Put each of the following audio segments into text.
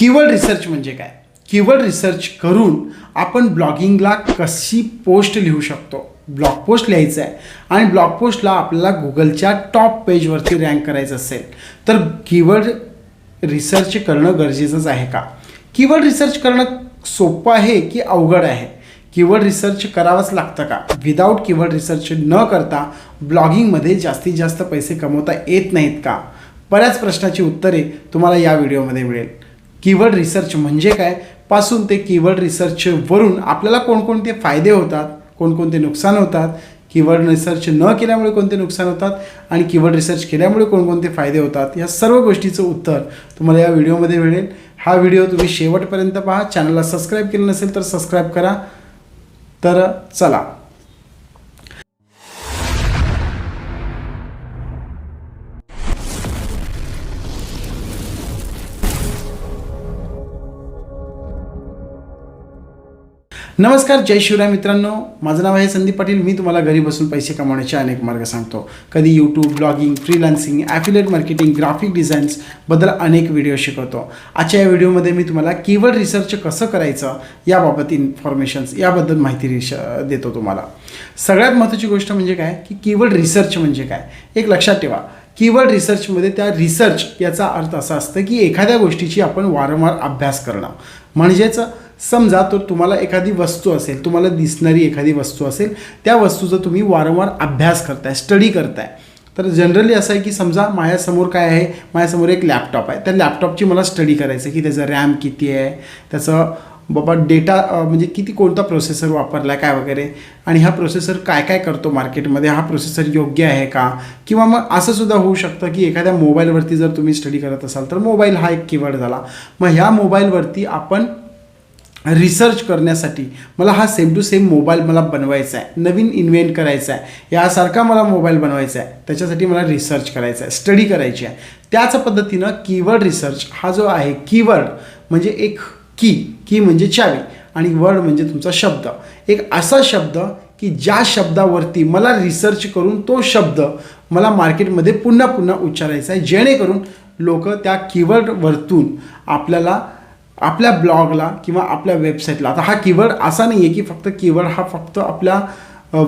Keyword research म्हणजे काय? Keyword research करून आपण ब्लॉगिंगला कशी पोस्ट लिहू शकतो? ब्लॉग पोस्ट लिहायचं आहे. आणि ब्लॉग पोस्टला आपल्याला गुगलच्या टॉप पेजवरती रँक करायचं असेल तर कीवर्ड रिसर्च करणं गरजेचंच आहे का? कीवर्ड रिसर्च करणं सोपं आहे की अवघड आहे? कीवर्ड रिसर्च करावंच लागतं का? विदाऊट कीवर्ड रिसर्च न करता ब्लॉगिंगमध्ये जास्तीत जास्त पैसे कमवता येत नाहीत का? बऱ्याच प्रश्नाची उत्तरे तुम्हाला या व्हिडिओमध्ये मिळेल. कीवर्ड रिसर्च म्हणजे काय? पासून ते कीवर्ड रिसर्चवरून आपल्याला कोणकोणते फायदे होतात कोणकोणते नुकसान होतात? कीवर्ड रिसर्च न केल्यामुळे कोणते नुकसान होतात? आणि कीवर्ड रिसर्च केल्यामुळे कोणकोणते फायदे होतात? या सर्व गोष्टीचं उत्तर तुम्हाला या व्हिडिओमध्ये मिळेल. हा व्हिडिओ तुम्ही शेवटपर्यंत पहा. चॅनलला सबस्क्राईब केलं नसेल तर सबस्क्राईब करा. तर चला. नमस्कार जय शिवराय मित्रांनो. माझं नाव आहे संदीप पाटील. मी तुम्हाला घरी बसून पैसे कमावण्याचे अनेक मार्ग सांगतो. कधी YouTube blogging freelancing affiliate marketing graphic डिझाईन्सबद्दल अनेक व्हिडिओ शिकवतो. आजच्या या व्हिडिओमध्ये मी तुम्हाला कीवर्ड रिसर्च कसं करायचं याबाबत इन्फॉर्मेशन्स याबद्दल माहिती रिश देतो तुम्हाला. सगळ्यात महत्त्वाची गोष्ट म्हणजे काय? की कीवर्ड रिसर्च म्हणजे काय? एक लक्षात ठेवा. कीवर्ड रिसर्चमध्ये त्या रिसर्च याचा अर्थ असा असतं की एखाद्या गोष्टीची आपण वारंवार अभ्यास करणं. म्हणजेच समजा तर तुम्हाला एखादी वस्तू असेल तुम्हाला दिसणारी एखादी वस्तू असेल त्या वस्तूचा तुम्ही वारंवार अभ्यास करताय स्टडी करताय. तर जनरली असं आहे की समजा माझ्यासमोर काय आहे माझ्यासमोर एक लॅपटॉप आहे. त्या लॅपटॉपची मला स्टडी करायचं आहे की त्याचं रॅम किती आहे त्याचं बाबा डेटा म्हणजे किती कोणता प्रोसेसर वापरला आहे काय वगैरे. आणि हा प्रोसेसर काय काय करतो मार्केटमध्ये हा प्रोसेसर योग्य आहे का? किंवा मग असं सुद्धा होऊ शकतं की एखाद्या मोबाईलवरती जर तुम्ही स्टडी करत असाल तर मोबाईल हा एक कीवर्ड झाला. मग ह्या मोबाईलवरती आपण रिसर्च करण्यासाठी मला हा सेम टू सेम मोबाईल मला बनवायचा आहे. नवीन इन्व्हेंट करायचा आहे. यासारखा मला मोबाईल बनवायचा आहे. त्याच्यासाठी मला रिसर्च करायचा आहे. स्टडी करायची आहे. त्याच पद्धतीनं कीवर्ड रिसर्च हा जो आहे कीवर्ड म्हणजे एक की की म्हणजे चावी आणि वर्ड म्हणजे तुमचा शब्द. एक असा शब्द की ज्या शब्दावरती मला रिसर्च करून तो शब्द मला मार्केटमध्ये पुन्हा पुन्हा उच्चारायचा आहे. जेणेकरून लोक त्या कीवर्डवरतून आपल्याला आपल्या ब्लॉगला किंवा आपल्या वेबसाईटला आता हा कीवर्ड असा नाही आहे की फक्त कीवर्ड हा फक्त आपल्या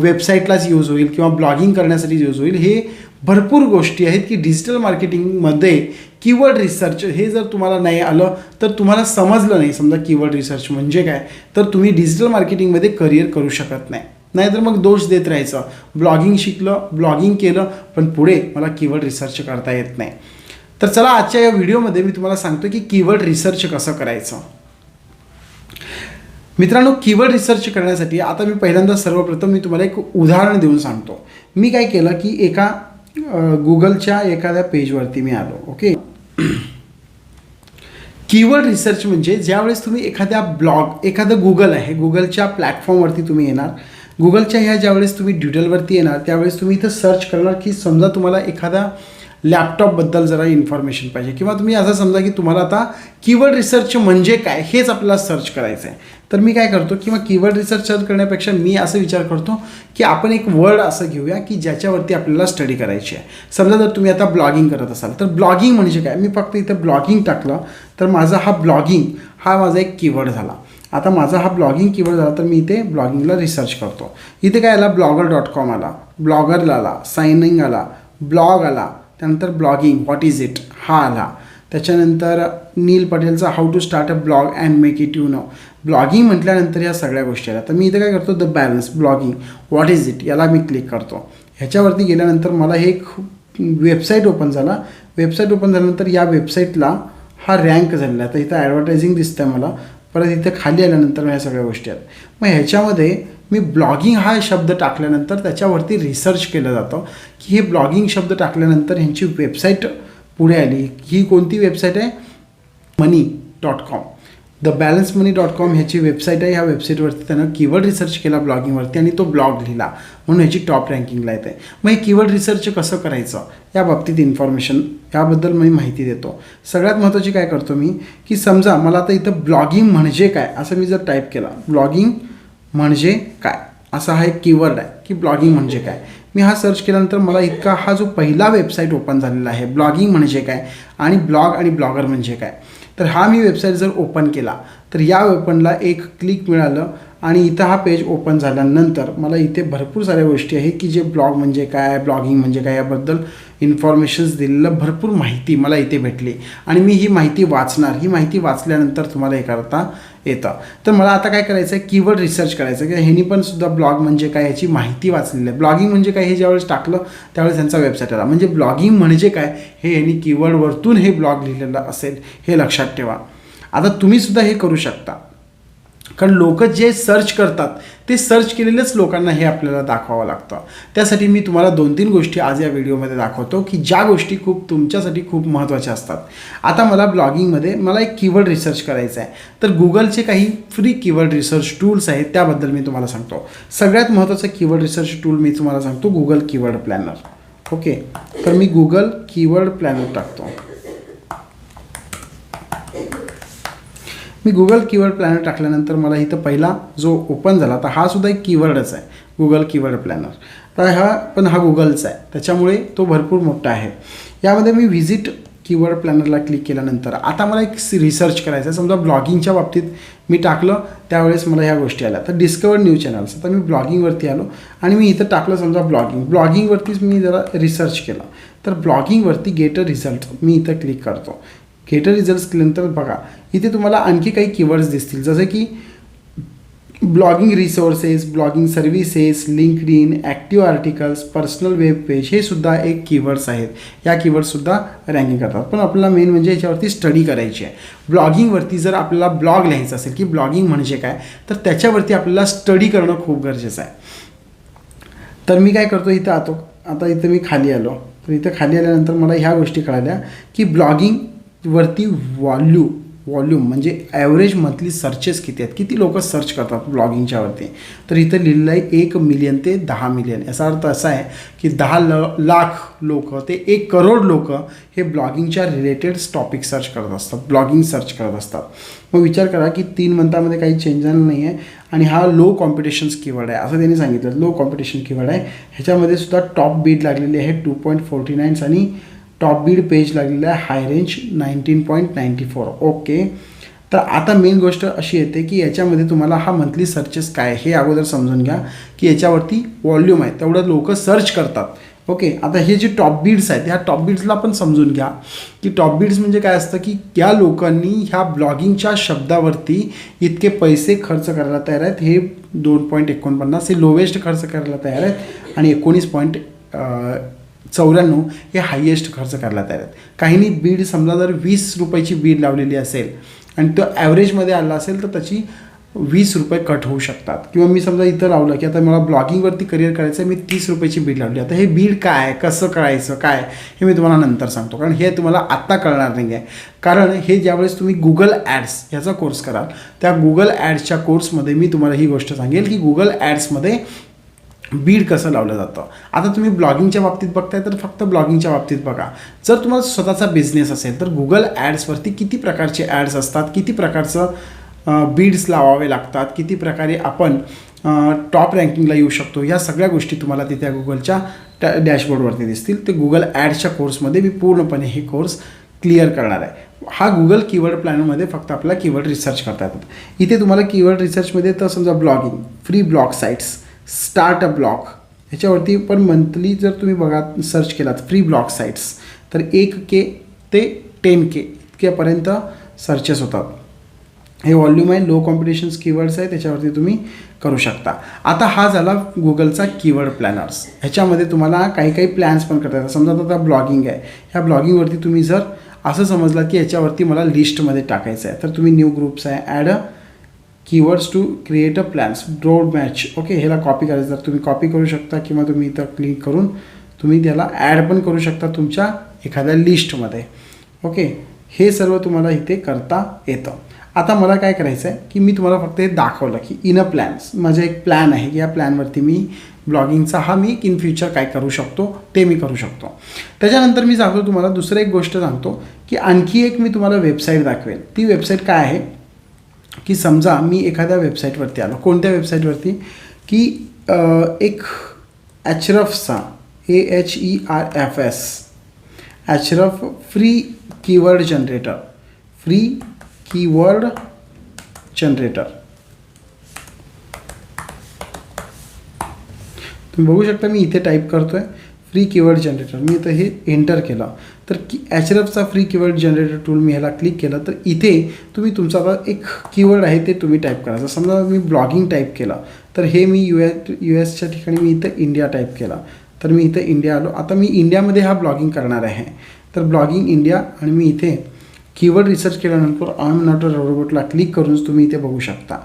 वेबसाईटलाच यूज होईल किंवा ब्लॉगिंग करण्यासाठी यूज होईल. हे भरपूर गोष्टी आहेत की डिजिटल मार्केटिंगमध्ये कीवर्ड रिसर्च हे जर तुम्हाला नाही आलं तर तुम्हाला समजलं नाही. समजा कीवर्ड रिसर्च म्हणजे काय? तर तुम्ही डिजिटल मार्केटिंगमध्ये करिअर करू शकत नाही. नाहीतर मग दोष देत राहायचं. ब्लॉगिंग शिकलं ब्लॉगिंग केलं पण पुढे मला कीवर्ड रिसर्च करता येत नाही. तर चला आजच्या या व्हिडिओमध्ये मी तुम्हाला सांगतो की कीवर्ड रिसर्च कसं करायचं. मित्रांनो कीवर्ड रिसर्च करण्यासाठी आता मी पहिल्यांदा सर्वप्रथम मी तुम्हाला एक उदाहरण देऊन सांगतो. मी काय केलं की एका गुगलच्या एखाद्या पेजवरती मी आलो ओके? कीवर्ड रिसर्च म्हणजे ज्यावेळेस तुम्ही एखाद्या ब्लॉग एखादं गुगल आहे गुगलच्या प्लॅटफॉर्मवरती तुम्ही येणार गुगलच्या ह्या ज्यावेळेस तुम्ही डिटेलवरती येणार त्यावेळेस तुम्ही इथं सर्च करणार की समजा तुम्हाला एखादा लॅपटॉपबद्दल जरा इन्फॉर्मेशन पाहिजे. किंवा तुम्ही असं समजा की तुम्हाला आता कीवर्ड रिसर्च म्हणजे काय हेच आपल्याला सर्च करायचं आहे तर मी काय करतो किंवा कीवर्ड रिसर्च सर्च करण्यापेक्षा मी असं विचार करतो की आपण एक वर्ड असं घेऊया की ज्याच्यावरती आपल्याला स्टडी करायची आहे. समजा जर तुम्ही आता ब्लॉगिंग करत असाल तर ब्लॉगिंग म्हणजे काय? मी फक्त इथं ब्लॉगिंग टाकलं तर माझा हा ब्लॉगिंग हा माझा एक कीवर्ड झाला. आता माझा हा ब्लॉगिंग कीवर्ड झाला तर मी इथे ब्लॉगिंगला रिसर्च करतो. इथे काय आला? ब्लॉगर डॉट कॉम आला. ब्लॉगरला आला सायनिंग आला ब्लॉग आला. त्यानंतर ब्लॉगिंग व्हॉट इज इट हा आला. त्याच्यानंतर Neil पटेलचा how to start a blog and make it you know blogging म्हटल्यानंतर ह्या सगळ्या गोष्टी आल्या. तर मी इथं काय करतो? The balance blogging what is it याला मी क्लिक करतो. ह्याच्यावरती गेल्यानंतर मला हे वेबसाईट ओपन झाला. वेबसाईट ओपन झाल्यानंतर या वेबसाईटला हा रँक झालेला आहे. तर इथं ॲडव्हर्टायझिंग दिसतं आहे मला. परत इथं खाली आल्यानंतर ह्या सगळ्या गोष्टी आहेत. मग ह्याच्यामध्ये मी ब्लॉगिंग हा शब्द टाकल्यानंतर त्याच्यावरती रिसर्च केलं जातं की हे ब्लॉगिंग शब्द टाकल्यानंतर ह्यांची वेबसाईट पुढे आली. ही कोणती वेबसाईट आहे? Money dot com the balance money dot com ह्याची वेबसाईट आहे. ह्या वेबसाईटवरती त्यानं कीवर्ड रिसर्च केला ब्लॉगिंगवरती आणि तो ब्लॉग लिहिला. म्हणून ह्याची टॉप रँकिंगला येते. मग हे कीवर्ड रिसर्च कसं करायचं? या बाबतीत इन्फॉर्मेशन याबद्दल मी माहिती देतो. सगळ्यात महत्त्वाची काय करतो मी की समजा मला आता इथं ब्लॉगिंग म्हणजे काय असं मी जर टाईप केला ब्लॉगिंग म्हणजे काय? असा हा एक कीवर्ड आहे की ब्लॉगिंग म्हणजे काय? मी हा सर्च केल्यानंतर मला इतका हा जो पहिला वेबसाईट ओपन झालेला आहे ब्लॉगिंग म्हणजे काय? आणि ब्लॉग आणि ब्लॉगर म्हणजे काय? तर हा मी वेबसाईट जर ओपन केला तर या ओपनला एक क्लिक मिळालं आणि इथं हा पेज ओपन झाल्यानंतर मला इथे भरपूर साऱ्या गोष्टी आहेत की जे ब्लॉग म्हणजे काय ब्लॉगिंग म्हणजे काय याबद्दल इन्फॉर्मेशन्स दिलेलं भरपूर माहिती मला इथे भेटली. आणि मी ही माहिती वाचणार. ही माहिती वाचल्यानंतर तुम्हाला हे करता येतं. तर मला आता काय करायचं आहे कीवर्ड रिसर्च करायचं आहे ह्यांनी पण सुद्धा ब्लॉग म्हणजे काय याची माहिती वाचलेली आहे. ब्लॉगिंग म्हणजे काय? हे ज्यावेळेस टाकलं त्यावेळेस त्यांचा वेबसाईट आला. म्हणजे ब्लॉगिंग म्हणजे काय? हे यांनी कीवर्डवरतून हे ब्लॉग लिहिलेलं असेल हे लक्षात ठेवा. आता तुम्ही सुद्धा हे करू शकता. कारण लोक जे सर्च करतात ते सर्च केलेलेच लोकांना हे आपल्याला दाखवावं लागतं. त्यासाठी मी तुम्हाला दोन तीन गोष्टी आज या व्हिडिओमध्ये दाखवतो की ज्या गोष्टी खूप तुमच्यासाठी खूप महत्त्वाच्या असतात. आता मला ब्लॉगिंगमध्ये मला एक कीवर्ड रिसर्च करायचं आहे. तर गुगलचे काही फ्री कीवर्ड रिसर्च टूल्स आहेत त्याबद्दल मी तुम्हाला सांगतो. सगळ्यात महत्त्वाचं कीवर्ड रिसर्च टूल मी तुम्हाला सांगतो गुगल कीवर्ड प्लॅनर ओके तर मी गुगल कीवर्ड प्लॅनर टाकतो. मी गुगल कीवर्ड प्लॅनर टाकल्यानंतर मला इथं पहिला जो ओपन झाला तर हा सुद्धा एक कीवर्डच आहे गुगल कीवर्ड प्लॅनर तर हा पण हा गुगलचा आहे. त्याच्यामुळे तो भरपूर मोठा आहे. यामध्ये मी व्हिजिट कीवर्ड प्लॅनरला क्लिक केल्यानंतर आता मला एक रिसर्च करायचं आहे. समजा ब्लॉगिंगच्या बाबतीत मी टाकलं त्यावेळेस मला ह्या गोष्टी आल्या. तर डिस्कवर न्यू चॅनल्स आता मी ब्लॉगिंगवरती आलो आणि मी इथं टाकलं समजा ब्लॉगिंग ब्लॉगिंगवरतीच मी जरा रिसर्च केलं. तर ब्लॉगिंगवरती गेट अ रिझल्ट मी इथं क्लिक करतो. गेटर रिझल्ट्स केल्यानंतर बघा इथे तुम्हाला आणखी काही कीवर्ड्स दिसतील. जसं की blogging resources blogging services LinkedIn active articles personal web page हे सुद्धा एक कीवर्ड्स आहेत. या कीवर्डसुद्धा रँकिंग करतात. पण आपल्याला मेन म्हणजे याच्यावरती स्टडी करायची आहे. ब्लॉगिंगवरती जर आपल्याला ब्लॉग लिहायचं असेल की ब्लॉगिंग म्हणजे काय तर त्याच्यावरती आपल्याला स्टडी करणं खूप गरजेचं आहे. तर मी काय करतो इथं आतो. आता इथं मी खाली आलो. तर इथं खाली आल्यानंतर मला ह्या गोष्टी कळाल्या की ब्लॉगिंग वरती व्हॉल्यू व्हॉल्यूम म्हणजे ॲव्हरेज मंथली सर्चेस किती आहेत? किती लोक सर्च करतात ब्लॉगिंगच्यावरती तर इथं लिहिलेलं आहे एक मिलियन ते दहा मिलियन याचा अर्थ असा आहे की दहा ल लाख लोक ते एक करोड लोक हे ब्लॉगिंगच्या रिलेटेड टॉपिक सर्च करत असतात ब्लॉगिंग सर्च करत असतात. मग विचार करा की तीन मंथामध्ये काही चेंज झालं नाही आहे आणि हा लो कॉम्पिटिशन्स कीवर्ड आहे. असं त्यांनी सांगितलं. लो कॉम्पिटिशन कीवर्ड आहे. ह्याच्यामध्ये सुद्धा टॉप बीट लागलेली आहे टू पॉईंट फोर्टी नाईन्स आणि टॉप बीड पेज लागलेलं आहे high range nineteen point ninety four okay तर आता मेन गोष्ट अशी येते की याच्यामध्ये तुम्हाला हा मंथली सर्चेस काय हे अगोदर समजून घ्या की याच्यावरती वॉल्यूम आहे तेवढं लोक सर्च करतात. ओके आता हे जे टॉप बीड्स आहेत ह्या टॉप बीड्सला पण समजून घ्या की टॉप बीड्स म्हणजे काय असतं की त्या लोकांनी ह्या ब्लॉगिंगच्या शब्दावरती इतके पैसे खर्च करायला तयार आहेत. हे दोन पॉईंट एकोणपन्नास हे लोवेस्ट खर्च करायला तयार आहेत. आणि एकोणीस पॉईंट चौऱ्याण्णव हे हायेस्ट खर्च करायला तयार आहेत. काहींनी बीड समजा जर वीस रुपयाची बीड लावलेली असेल आणि तो ॲव्हरेजमध्ये आला असेल तर त्याची वीस रुपये कट होऊ शकतात. किंवा मी समजा इथं लावलं की आता मला ब्लॉगिंगवरती करिअर करायचं आहे मी तीस रुपयाची बीड लावली. आता हे बीड काय? आहे कसं करायचं? काय? हे मी तुम्हाला नंतर सांगतो. कारण हे तुम्हाला आत्ता कळणार नाही आहे कारण हे ज्यावेळेस तुम्ही गुगल ॲड्स ह्याचा कोर्स कराल त्या गुगल ॲड्सच्या कोर्समध्ये मी तुम्हाला ही गोष्ट सांगेल की गुगल ॲड्समध्ये बीड कसं लावलं जातं? आता तुम्ही ब्लॉगिंगच्या बाबतीत बघताय तर फक्त ब्लॉगिंगच्या बाबतीत बघा. जर तुम्हाला स्वतःचा बिझनेस असेल तर गुगल ॲड्सवरती किती प्रकारचे ॲड्स असतात किती प्रकारचं बीड्स लावावे लागतात किती प्रकारे आपण टॉप रँकिंगला येऊ शकतो या सगळ्या गोष्टी तुम्हाला तिथे गुगलच्या टॅ डॅशबोर्डवरती दिसतील. ते गुगल ॲड्सच्या कोर्समध्ये मी पूर्णपणे हे कोर्स क्लिअर करणार आहे. हा गुगल कीवर्ड प्लॅनमध्ये फक्त आपला कीवर्ड रिसर्च करता येतात. इथे तुम्हाला कीवर्ड रिसर्चमध्ये तर समजा blogging free blog sites start a blog ह्याच्यावरती पण मंथली जर तुम्ही बघा सर्च केलात फ्री ब्लॉग साईट्स तर एक के ते टेन के इतक्यापर्यंत सर्चेस होतात. हे व्हॉल्यूम आहे लो कॉम्पिटिशन्स कीवर्ड्स आहे त्याच्यावरती तुम्ही करू शकता. आता हा झाला गुगलचा कीवर्ड प्लॅनर्स ह्याच्यामध्ये तुम्हाला काही काही प्लॅन्स पण करता येतात. समजा आता ब्लॉगिंग आहे. ह्या ब्लॉगिंगवरती तुम्ही जर असं समजलं की याच्यावरती मला लिस्टमध्ये टाकायचं आहे तर तुम्ही न्यू ग्रुप्स आहे add a keywords to create a plans broad match okay ह्याला कॉपी करायचं. तर तुम्ही कॉपी करू शकता किंवा तुम्ही इथं क्लिक करून तुम्ही त्याला ॲड पण करू शकता तुमच्या एखाद्या लिस्टमध्ये ओके हे सर्व तुम्हाला इथे करता येतं. आता मला काय करायचं आहे की मी तुम्हाला फक्त हे दाखवलं की इन अ प्लॅन्स माझा एक प्लॅन आहे या प्लॅनवरती मी ब्लॉगिंगचा हा मी इन फ्युचर काय करू शकतो ते मी करू शकतो. त्याच्यानंतर मी सांगतो तुम्हाला दुसरं एक गोष्ट सांगतो की आणखी एक मी तुम्हाला वेबसाईट दाखवेल. ती वेबसाईट काय आहे? की समजा मी एखाद्या वेबसाईटवरती आलो. कोणत्या वेबसाईटवरती की एक ॲचरफचा A H R E F S ॲचरफ free keyword generator free keyword generator तुम्ही बघू शकता मी इथे टाईप करतो आहे फ्री कीवर्ड जनरेटर मी इथं हे एंटर केलं. तर की एचरफचा फ्री कीवर्ड जनरेटर टूल मी ह्याला क्लिक केलं तर इथे तुम्ही तुमचा आता एक कीवर्ड आहे ते तुम्ही टाईप करायचं समजा मी ब्लॉगिंग टाईप केलं तर हे मी यू एस यू एसच्या ठिकाणी मी इथं इंडिया टाईप केला. तर मी इथं इंडिया आलो. आता मी इंडियामध्ये हा ब्लॉगिंग करणार आहे. तर ब्लॉगिंग इंडिया आणि मी इथे कीवर्ड रिसर्च केल्यानंतर आय एम नॉट अ रोबोटला क्लिक करूनच तुम्ही इथे बघू शकता.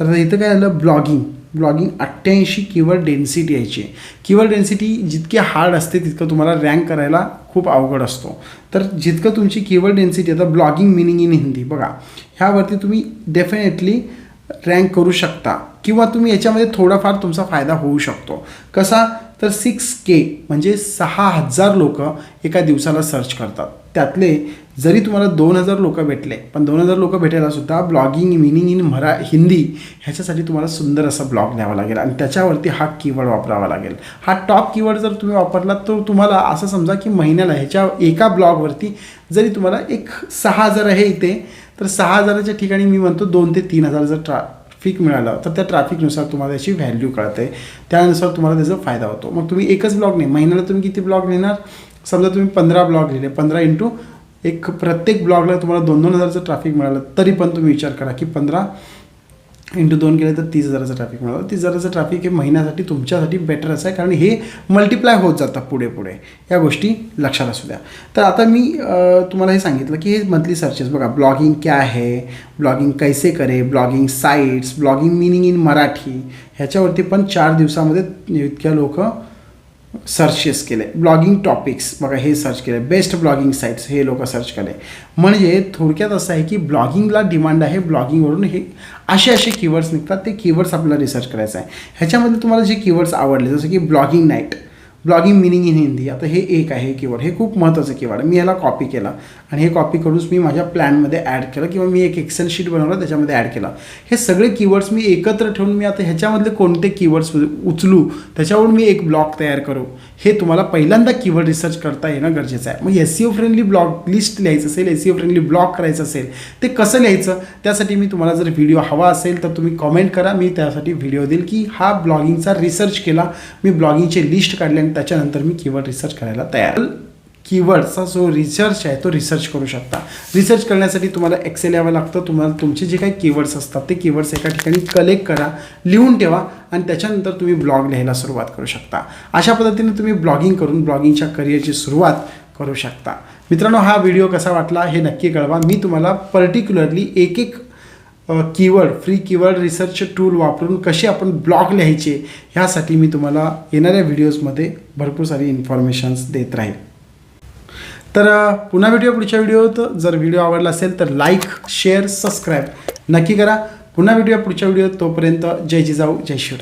तर आता इथं काय झालं? ब्लॉगिंग ब्लॉगिंग अठ्ठ्याऐंशी कीवर्ड डेन्सिटी यायची कीवर्ड डेन्सिटी जितकी हार्ड असते तितकं तुम्हाला रँक करायला खूप अवघड असतो. तर जितकं तुमची कीवर्ड डेन्सिटी आता ब्लॉगिंग मिनिंग इन हिंदी. बघा ह्यावरती तुम्ही डेफिनेटली रँक करू शकता. किंवा तुम्ही याच्यामध्ये थोडाफार तुमचा फायदा होऊ शकतो. कसा? तर सिक्स के म्हणजे सहा हजार लोक एका दिवसाला सर्च करतात. त्यातले जरी तुम्हाला दोन हजार लोक भेटले पण दोन हजार लोक भेटायला सुद्धा ब्लॉगिंग मिनिंग इन मरा हिंदी ह्याच्यासाठी तुम्हाला सुंदर असा ब्लॉग द्यावा लागेल. आणि त्याच्यावरती हा कीवर्ड वापरावा लागेल. हा टॉप कीवर्ड जर तुम्ही वापरला तर तुम्हाला असं समजा की महिन्याला ह्याच्या एका ब्लॉगवरती जरी तुम्हाला एक सहा हजार आहे इथे तर सहा हजाराच्या ठिकाणी मी म्हणतो दोन ते तीन हजार जर ट्राफिक मिळालं तर त्या ट्रॅफिकनुसार तुम्हाला त्याची व्हॅल्यू कळते. त्यानुसार तुम्हाला त्याचा फायदा होतो. मग तुम्ही एकच ब्लॉग नाही महिन्याला तुम्ही किती ब्लॉग लिहिणार समजा तुम्ही पंधरा ब्लॉग लिहिले पंधरा इंटू एक प्रत्येक ब्लॉगला तुम्हाला दोन दोन हजारचं ट्रॅफिक मिळालं तरी पण तुम्ही विचार करा की पंधरा इंटू दोन केले तर तीस हजाराचं ट्रॅफिक मिळालं. तीस हजाराचं ट्रॅफिक हे महिन्यासाठी तुमच्यासाठी बेटर असं आहे कारण हे मल्टिप्लाय होत जातं पुढे पुढे. या गोष्टी लक्षात असू द्या. तर आता मी तुम्हाला हे सांगितलं की हे मंथली सर्चेस बघा ब्लॉगिंग क्या है? ब्लॉगिंग कैसे करे? Blogging sites blogging meaning in Marathi. ह्याच्यावरती पण चार दिवसामध्ये इतक्या लोक सर्चेस केले. ब्लॉगिंग टॉपिक्स बघा हे सर्च केले. बेस्ट ब्लॉगिंग साईट्स हे लोक सर्च केले. म्हणजे थोडक्यात असं आहे की ब्लॉगिंगला डिमांड आहे ब्लॉगिंगवरून हे असे असे कीवर्ड्स निघतात ते कीवर्ड्स आपल्याला रिसर्च करायचं आहे. ह्याच्यामध्ये तुम्हाला जे कीवर्ड्स आवडले जसं की blogging night blogging meaning in Hindi आता हे एक आहे कीवर्ड हे खूप महत्त्वाचं कीवर्ड आहे. मी याला कॉपी केला आणि हे कॉपी करूनच मी माझ्या प्लॅनमध्ये ॲड केलं किंवा मी एक एक्सेल शीट बनवलं त्याच्यामध्ये ॲड केला. हे सगळे कीवर्ड्स मी एकत्र ठेवून मी आता ह्याच्यामधले कोणते कीवर्ड्स उचलू त्याच्यावरून मी एक ब्लॉग तयार करू हे तुम्हाला पहिल्यांदा कीवर्ड रिसर्च करता येणं गरजेचं आहे. मग S E O friendly blog list लिहायचं असेल S E O friendly blog करायचं असेल ते कसं लिहायचं? त्यासाठी मी तुम्हाला जर व्हिडिओ हवा असेल तर तुम्ही कॉमेंट करा. मी त्यासाठी व्हिडिओ देईल की हा ब्लॉगिंगचा रिसर्च केला. मी ब्लॉगिंगचे लिस्ट काढले आणि त्याच्यानंतर मी कीवर्ड रिसर्च करायला तयार. कीवर्डचा जो रिसर्च आहे तो रिसर्च करू शकता. रिसर्च करण्यासाठी तुम्हाला एक्सेल यावं लागतं. तुम्हाला तुमचे जे काही कीवर्ड्स असतात ते कीवर्ड्स एका ठिकाणी कलेक्ट करा लिहून ठेवा आणि त्याच्यानंतर तुम्ही ब्लॉग लिहायला सुरुवात करू शकता. अशा पद्धतीने तुम्ही ब्लॉगिंग करून ब्लॉगिंगच्या करिअरची सुरुवात करू शकता. मित्रांनो हा व्हिडिओ कसा वाटला हे नक्की कळवा. मी तुम्हाला पर्टिक्युलरली एक एक keyword free keyword research tool वापरून कसे आपण ब्लॉग लिहायचे ह्यासाठी मी तुम्हाला येणाऱ्या व्हिडिओजमध्ये भरपूर सारी इन्फॉर्मेशन्स देत राहील. तर पुन्हा भेटूया पुढच्या व्हिडिओत जर व्हिडिओ आवडला असेल तर लाईक शेअर सबस्क्राईब नक्की करा. पुन्हा भेटूया पुढच्या व्हिडिओत तोपर्यंत जय जिजाऊ जय शिवराय